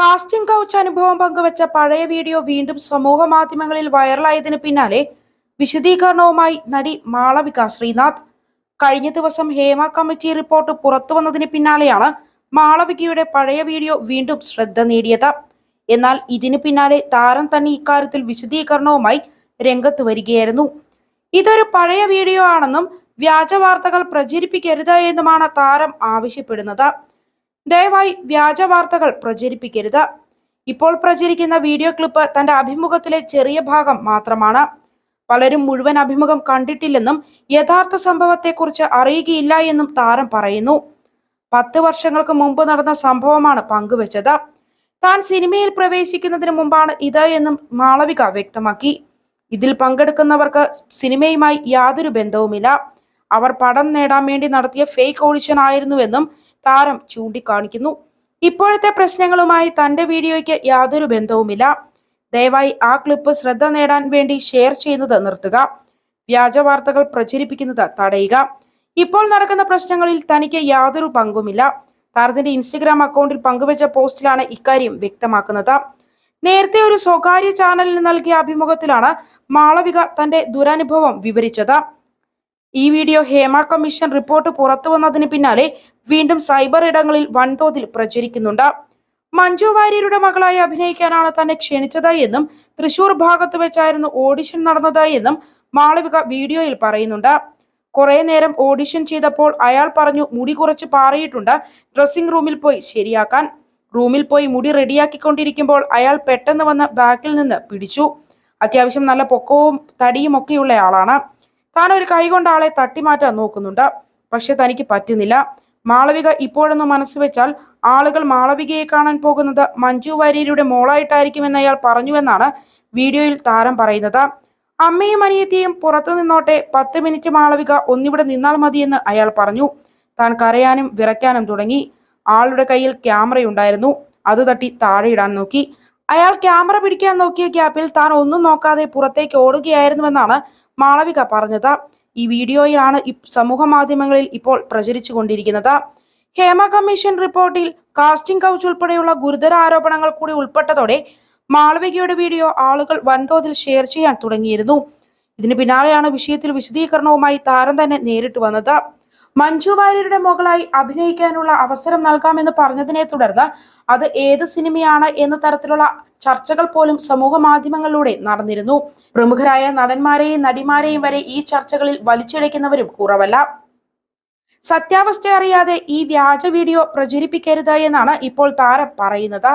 Casting couch അനുഭവം പങ്കുവച്ച പഴയ വീഡിയോ വീണ്ടും സമൂഹ മാധ്യമങ്ങളിൽ വൈറലായതിനു പിന്നാലെ വിശദീകരണവുമായി നടി മാളവിക ശ്രീനാഥ്. കഴിഞ്ഞ ദിവസം ഹേമ കമ്മിറ്റി റിപ്പോർട്ട് പുറത്തു വന്നതിന് പിന്നാലെയാണ് മാളവികയുടെ പഴയ വീഡിയോ വീണ്ടും ശ്രദ്ധ നേടിയത്. എന്നാൽ ഇതിനു പിന്നാലെ താരം തന്നെ ഇക്കാര്യത്തിൽ വിശദീകരണവുമായി രംഗത്ത് വരികയായിരുന്നു. ഇതൊരു പഴയ വീഡിയോ ആണെന്നും വ്യാജ വാർത്തകൾ പ്രചരിപ്പിക്കരുത് എന്നുമാണ് താരം ആവശ്യപ്പെടുന്നത്. ദയവായി വ്യാജ വാർത്തകൾ പ്രചരിപ്പിക്കരുത്. ഇപ്പോൾ പ്രചരിക്കുന്ന വീഡിയോ ക്ലിപ്പ് തന്റെ അഭിമുഖത്തിലെ ചെറിയ ഭാഗം മാത്രമാണ്. പലരും മുഴുവൻ അഭിമുഖം കണ്ടിട്ടില്ലെന്നും യഥാർത്ഥ സംഭവത്തെക്കുറിച്ച് അറിയുകയില്ല എന്നും താരം പറയുന്നു. പത്ത് വർഷങ്ങൾക്ക് മുമ്പ് നടന്ന സംഭവമാണ് പങ്കുവച്ചത്. താൻ സിനിമയിൽ പ്രവേശിക്കുന്നതിന് മുമ്പാണ് ഇത് എന്നും മാളവിക വ്യക്തമാക്കി. ഇതിൽ പങ്കെടുക്കുന്നവർക്ക് സിനിമയുമായി യാതൊരു ബന്ധവുമില്ല. അവർ പടം നേടാൻ വേണ്ടി നടത്തിയ ഫേക്ക് ഓഡിഷൻ ആയിരുന്നുവെന്നും താരം ചൂണ്ടിക്കാണിക്കുന്നു. ഇപ്പോഴത്തെ പ്രശ്നങ്ങളുമായി തന്റെ വീഡിയോയ്ക്ക് യാതൊരു ബന്ധവുമില്ല. ദയവായി ആ ക്ലിപ്പ് ശ്രദ്ധ നേടാൻ വേണ്ടി ഷെയർ ചെയ്യുന്നത് നിർത്തുക. വ്യാജ വാർത്തകൾ പ്രചരിപ്പിക്കുന്നത് തടയുക. ഇപ്പോൾ നടക്കുന്ന പ്രശ്നങ്ങളിൽ തനിക്ക് യാതൊരു പങ്കുമില്ല. താരത്തിന്റെ ഇൻസ്റ്റഗ്രാം അക്കൗണ്ടിൽ പങ്കുവച്ച പോസ്റ്റിലാണ് ഇക്കാര്യം വ്യക്തമാക്കുന്നത്. നേരത്തെ ഒരു സ്വകാര്യ ചാനലിന് നൽകിയ അഭിമുഖത്തിലാണ് മാളവിക തന്റെ ദുരനുഭവം വിവരിച്ചത്. ഈ വീഡിയോ ഹേമ കമ്മീഷൻ റിപ്പോർട്ട് പുറത്തു വന്നതിന് പിന്നാലെ വീണ്ടും സൈബർ ഇടങ്ങളിൽ വൻതോതിൽ പ്രചരിക്കുന്നുണ്ട്. മഞ്ജു വാര്യരുടെ മകളായി അഭിനയിക്കാനാണ് തന്നെ ക്ഷണിച്ചതായി എന്നും തൃശൂർ ഭാഗത്ത് വെച്ചായിരുന്നു ഓഡിഷൻ നടന്നതായി എന്നും മാളവിക വീഡിയോയിൽ പറയുന്നുണ്ട്. കുറെ നേരം ഓഡിഷൻ ചെയ്തപ്പോൾ അയാൾ പറഞ്ഞു മുടി കുറച്ച് പാറിയിട്ടുണ്ട് ഡ്രസ്സിംഗ് റൂമിൽ പോയി ശരിയാക്കാൻ. റൂമിൽ പോയി മുടി റെഡിയാക്കിക്കൊണ്ടിരിക്കുമ്പോൾ അയാൾ പെട്ടെന്ന് വന്ന് ബാക്കിൽ നിന്ന് പിടിച്ചു. അത്യാവശ്യം നല്ല പൊക്കവും തടിയും ഒക്കെയുള്ള ആളാണ്. താൻ ഒരു കൈ കൊണ്ട് ആളെ തട്ടിമാറ്റാൻ നോക്കുന്നുണ്ട്. പക്ഷെ തനിക്ക് പറ്റുന്നില്ല. മാളവിക ഇപ്പോഴൊന്ന് മനസ്സ് വെച്ചാൽ ആളുകൾ മാളവികയെ കാണാൻ പോകുന്നത് മഞ്ജു വാര്യരുടെ മോളായിട്ടായിരിക്കുമെന്ന് അയാൾ പറഞ്ഞുവെന്നാണ് വീഡിയോയിൽ താരം പറയുന്നത്. അമ്മയും അനിയത്തിയും പുറത്തു നിന്നോട്ടെ പത്ത് മിനിറ്റ് മാളവിക ഒന്നിവിടെ നിന്നാൽ മതിയെന്ന് അയാൾ പറഞ്ഞു. താൻ കരയാനും വിറയ്ക്കാനും തുടങ്ങി. ആളുടെ കയ്യിൽ ക്യാമറയുണ്ടായിരുന്നു. അത് തട്ടി താഴെ ഇടാൻ നോക്കി. അയാൾ ക്യാമറ പിടിക്കാൻ നോക്കിയ ഗ്യാപ്പിൽ താൻ ഒന്നും നോക്കാതെ പുറത്തേക്ക് ഓടുകയായിരുന്നുവെന്നാണ് മാളവിക പറഞ്ഞത്. ഈ വീഡിയോയിലാണ് സമൂഹ മാധ്യമങ്ങളിൽ ഇപ്പോൾ പ്രചരിച്ചു കൊണ്ടിരിക്കുന്നത്. ഹേമ കമ്മീഷൻ റിപ്പോർട്ടിൽ കാസ്റ്റിംഗ് കൗച്ച് ഉൾപ്പെടെയുള്ള ഗുരുതര ആരോപണങ്ങൾ കൂടി ഉൾപ്പെട്ടതോടെ മാളവികയുടെ വീഡിയോ ആളുകൾ വൻതോതിൽ ഷെയർ ചെയ്യാൻ തുടങ്ങിയിരുന്നു. ഇതിന് പിന്നാലെയാണ് വിഷയത്തിൽ വിശദീകരണവുമായി താരം തന്നെ നേരിട്ട് വന്നത്. മഞ്ജു വാര്യരുടെ മകളായി അഭിനയിക്കാനുള്ള അവസരം നൽകാമെന്ന് പറഞ്ഞതിനെ തുടർന്ന് അത് ഏത് സിനിമയാണ് എന്ന തരത്തിലുള്ള ചർച്ചകൾ പോലും സമൂഹ മാധ്യമങ്ങളിലൂടെ നടന്നിരുന്നു. പ്രമുഖരായ നടന്മാരെയും നടിമാരെയും വരെ ഈ ചർച്ചകളിൽ വലിച്ചിഴയ്ക്കുന്നവരും കുറവല്ല. സത്യാവസ്ഥ അറിയാതെ ഈ വ്യാജ വീഡിയോ പ്രചരിപ്പിക്കരുത് എന്നാണ് ഇപ്പോൾ താരം പറയുന്നത്.